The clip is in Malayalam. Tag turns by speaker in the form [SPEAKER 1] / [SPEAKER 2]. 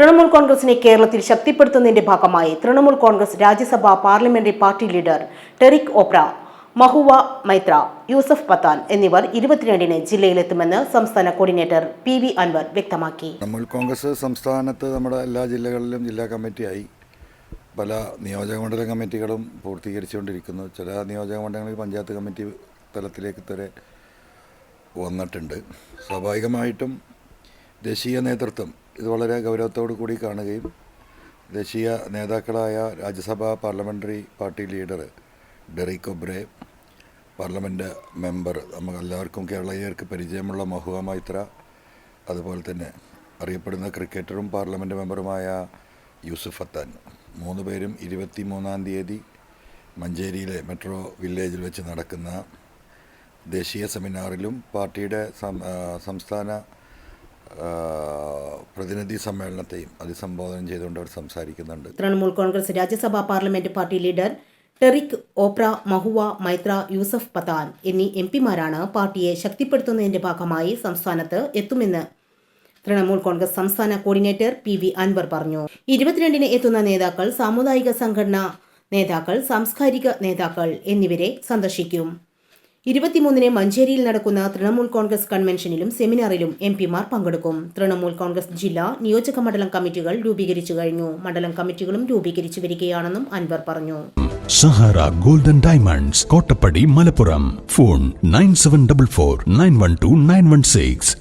[SPEAKER 1] തൃണമൂൽ കോൺഗ്രസിനെ കേരളത്തിൽ ശക്തിപ്പെടുത്തുന്നതിന്റെ ഭാഗമായി Trinamool Congress Rajya Sabha parliamentary party leader Derek O'Brien Mahua Moitra Yusuf Pathan എന്നിവർ ഇരുപത്തിരണ്ടിന് ജില്ലയിലെത്തുമെന്ന് സംസ്ഥാന കോർഡിനേറ്റർ പി വി അൻവർ വ്യക്തമാക്കി.
[SPEAKER 2] തൃണമൂൽ കോൺഗ്രസ് സംസ്ഥാനത്ത് നമ്മുടെ എല്ലാ ജില്ലകളിലും ജില്ലാ കമ്മിറ്റിയായി പല നിയോജകമണ്ഡല കമ്മിറ്റികളും പൂർത്തീകരിച്ചുകൊണ്ടിരിക്കുന്നു. ചില നിയോജകമണ്ഡലങ്ങളിൽ പഞ്ചായത്ത് കമ്മിറ്റി തലത്തിലേക്ക് വരെ വന്നിട്ടുണ്ട്. സ്വാഭാവികമായിട്ടും ദേശീയ നേതൃത്വം ഇത് വളരെ ഗൗരവത്തോടു കൂടി കാണുകയും ദേശീയ നേതാക്കളായ Rajya Sabha parliamentary party leader Derek O'Brien parliament member നമുക്ക് എല്ലാവർക്കും കേരളീയർക്ക് പരിചയമുള്ള മഹുവ മൈത്ര അതുപോലെ തന്നെ അറിയപ്പെടുന്ന ക്രിക്കറ്ററും പാർലമെന്റ് മെമ്പറുമായ യൂസുഫ് അത്താൻ. മൂന്ന് പേരും ഇരുപത്തി മൂന്നാം തീയതി മഞ്ചേരിയിലെ മെട്രോ വില്ലേജിൽ വെച്ച് നടക്കുന്ന ദേശീയ സെമിനാറിലും പാർട്ടിയുടെ സംസ്ഥാന പ്രതിനിധി സമ്മേളനത്തെയും അഭിസംബോധന ചെയ്തുകൊണ്ട് അവർ സംസാരിക്കുന്നുണ്ട്.
[SPEAKER 1] Trinamool Congress Rajya Sabha parliament party leader Derek O'Brien Mahua Moitra Yusuf Pathan എന്നീ എം പിമാരാണ് പാർട്ടിയെ ശക്തിപ്പെടുത്തുന്നതിന്റെ ഭാഗമായി സംസ്ഥാനത്ത് എത്തുമെന്ന് തൃണമൂൽ കോൺഗ്രസ് സംസ്ഥാന കോർഡിനേറ്റർ പി വി അൻവർ പറഞ്ഞു. ഇരുപത്തിരണ്ടിന് എത്തുന്ന നേതാക്കൾ സാമുദായിക സംഘടനാ നേതാക്കൾ സാംസ്കാരിക നേതാക്കൾ എന്നിവരെ സന്ദർശിക്കും. ഇരുപത്തിമൂന്നിന് മഞ്ചേരിയിൽ നടക്കുന്ന തൃണമൂൽ കോൺഗ്രസ് കൺവെൻഷനിലും സെമിനാറിലും എം പിമാർ പങ്കെടുക്കും. തൃണമൂൽ കോൺഗ്രസ് ജില്ലാ നിയോജക മണ്ഡലം കമ്മിറ്റികൾ രൂപീകരിച്ചു കഴിഞ്ഞു. മണ്ഡലം കമ്മിറ്റികളും രൂപീകരിച്ചു വരികയാണെന്നും അൻവർ പറഞ്ഞു.
[SPEAKER 3] Sahara golden diamonds Kottappadi Malappuram. Phone nine seven double four nine one two nine one six.